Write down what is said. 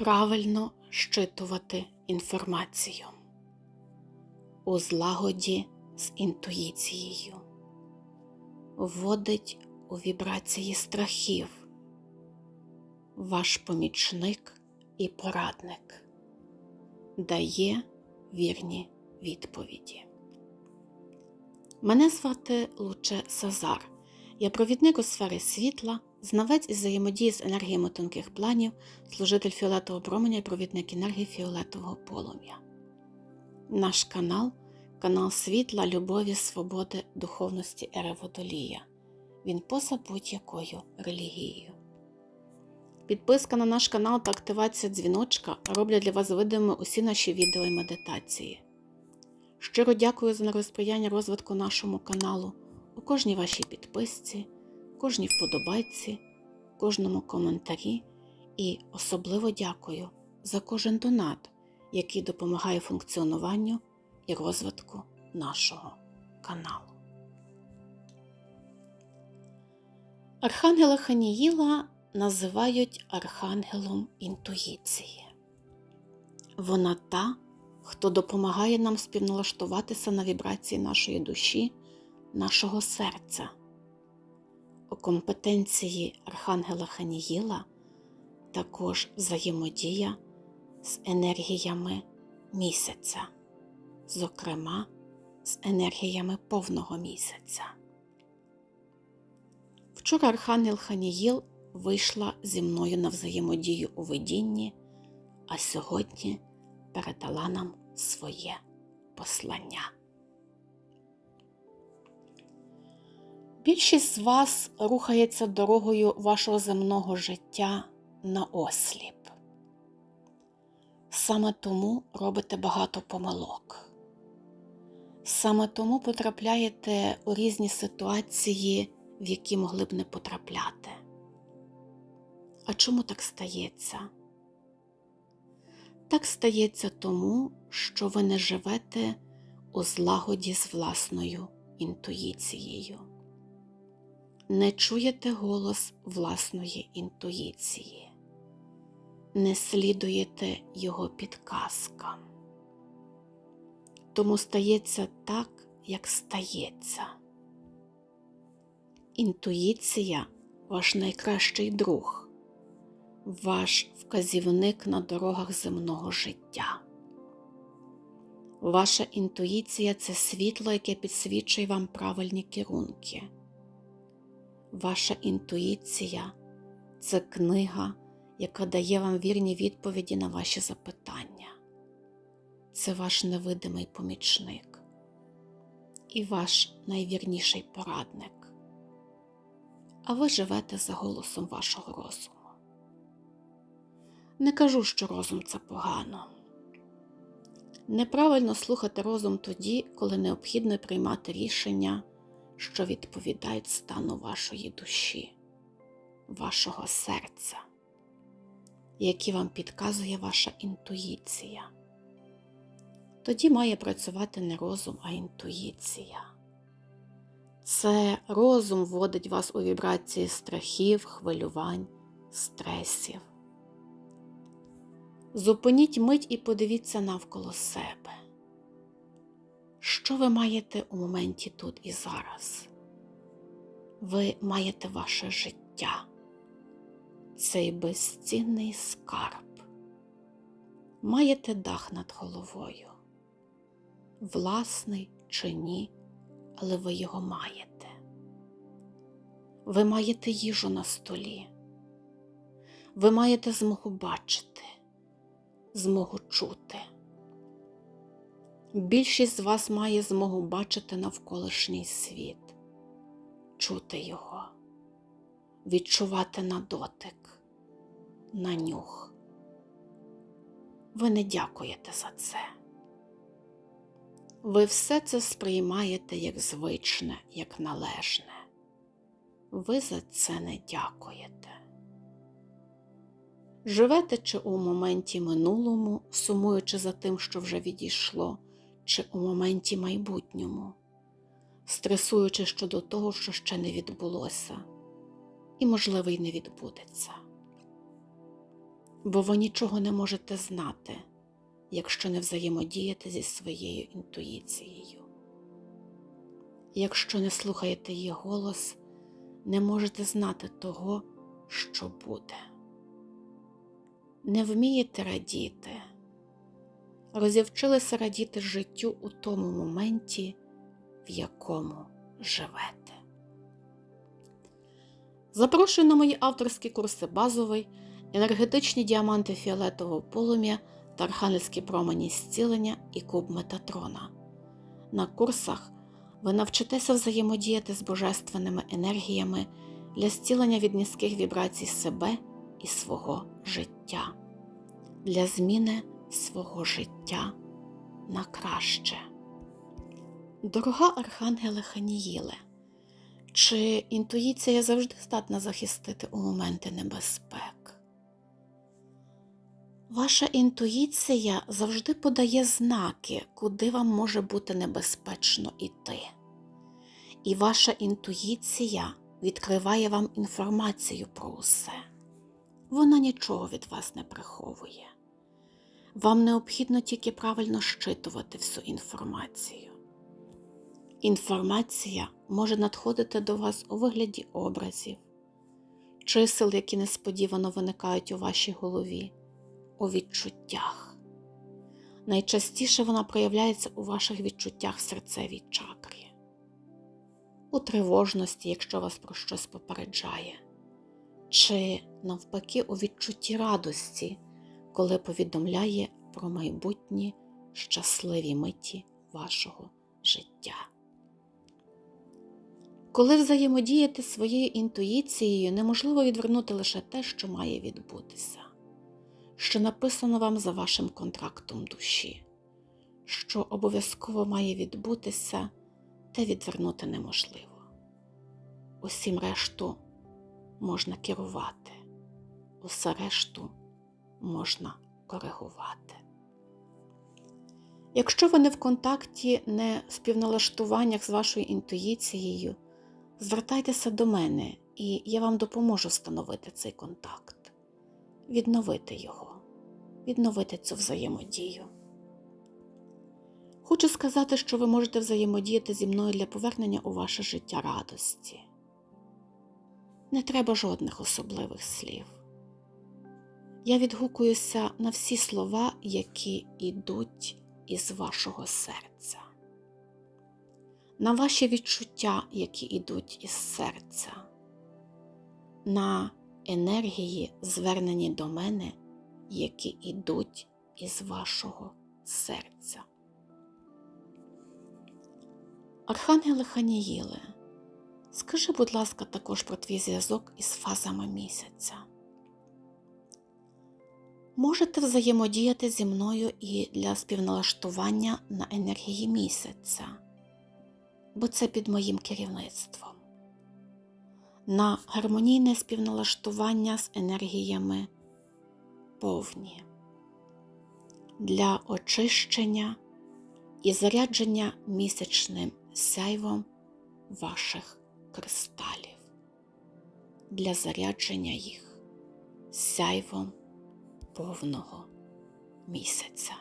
правильно щитувати інформацію у злагоді з інтуїцією, вводить у вібрації страхів, ваш помічник і порадник дає вірні відповіді. Мене звати Луче Сазар. Я провідник у сфері світла, знавець із взаємодії з енергіями тонких планів, служитель фіолетового променя і провідник енергії фіолетового полум'я. Наш канал канал світла, любові, свободи, духовності ери Водолія. Він поза будь-якою релігією. Підписка на наш канал та активація дзвіночка роблять для вас видимими усі наші відео і медитації. Щиро дякую за розприяння розвитку нашому каналу у кожній вашій підписці, кожній вподобайці, кожному коментарі і особливо дякую за кожен донат, який допомагає функціонуванню і розвитку нашого каналу. Архангела Ханіїла називають архангелом інтуїції. Вона та, хто допомагає нам співналаштуватися на вібрації нашої душі, нашого серця. Компетенції Архангела Ханіїла також взаємодія з енергіями місяця, зокрема з енергіями повного місяця. Вчора Архангел Ханіїл вийшла зі мною на взаємодію у видінні, а сьогодні передала нам своє послання. Більшість з вас рухається дорогою вашого земного життя на осліп. Саме тому робите багато помилок. Саме тому потрапляєте у різні ситуації, в які могли б не потрапляти. А чому так стається? Так стається тому, що ви не живете у злагоді з власною інтуїцією, не чуєте голос власної інтуїції, не слідуєте його підказкам. Тому стається так, як стається. Інтуїція ваш найкращий друг ваш вказівник на дорогах земного життя. Ваша інтуїція це світло, яке підсвічує вам правильні керунки. Ваша інтуїція це книга, яка дає вам вірні відповіді на ваші запитання. Це ваш невидимий помічник і ваш найвірніший порадник. А ви живете за голосом вашого розуму. Не кажу, що розум це погано. Неправильно слухати розум тоді, коли необхідно приймати рішення, що відповідають стану вашої душі, вашого серця, які вам підказує ваша інтуїція. Тоді має працювати не розум, а інтуїція. Це розум вводить вас у вібрації страхів, хвилювань, стресів. Зупиніть мить і подивіться навколо себе. Що ви маєте у моменті тут і зараз? Ви маєте ваше життя, цей безцінний скарб. Маєте дах над головою. Власний чи ні, але ви його маєте. Ви маєте їжу на столі. Ви маєте змогу бачити змогу чути. Більшість з вас має змогу бачити навколишній світ, чути його, відчувати на дотик, на нюх. Ви не дякуєте за це. Ви все це сприймаєте як звичне, як належне. Ви за це не дякуєте. Живете чи у моменті минулому, сумуючи за тим, що вже відійшло, чи у моменті майбутньому, стресуючи щодо того, що ще не відбулося, і, можливо, й не відбудеться. бо ви нічого не можете знати, якщо не взаємодієте зі своєю інтуїцією. Якщо не слухаєте її голос, не можете знати того, що буде. Не вмієте радіти, розівчилися радіти життю у тому моменті, в якому живете. Запрошую на мої авторські курси базовий, енергетичні діаманти фіолетового полум'я та архангельські промені зцілення і куб Метатрона. На курсах ви навчитеся взаємодіяти з божественними енергіями для зцілення від низьких вібрацій себе і свого життя, для зміни свого життя на краще. Дорога Архангеле Ханіїле, чи інтуїція завжди здатна захистити у моменти небезпек? Ваша інтуїція завжди подає знаки, куди вам може бути небезпечно йти. І ваша інтуїція відкриває вам інформацію про усе. Вона нічого від вас не приховує. Вам необхідно тільки правильно щитувати всю інформацію. Інформація може надходити до вас у вигляді образів, чисел, які несподівано виникають у вашій голові, у відчуттях. Найчастіше вона проявляється у ваших відчуттях в серцевій чакрі, у тривожності, якщо вас про щось попереджає, чи навпаки у відчутті радості, коли повідомляє про майбутні щасливі миті вашого життя. Коли взаємодіяти своєю інтуїцією, неможливо відвернути лише те, що має відбутися, що написано вам за вашим контрактом душі, що обов'язково має відбутися, те відвернути неможливо. Усім решту можна керувати, усе решту можна коригувати. Якщо ви не в контакті, не в співналаштуваннях з вашою інтуїцією, звертайтеся до мене, і я вам допоможу встановити цей контакт, відновити його, відновити цю взаємодію. Хочу сказати, що ви можете взаємодіяти зі мною для повернення у ваше життя радості. Не треба жодних особливих слів. Я відгукуюся на всі слова, які йдуть із вашого серця, на ваші відчуття, які йдуть із серця, на енергії, звернені до мене, які йдуть із вашого серця. Архангеле Ханіїле, скажи, будь ласка, також про твій зв'язок із фазами місяця. Можете взаємодіяти зі мною і для співналаштування на енергії місяця, бо це під моїм керівництвом, на гармонійне співналаштування з енергіями повні, для очищення і зарядження місячним сяйвом ваших кристалів, для зарядження їх сяйвом повного місяця.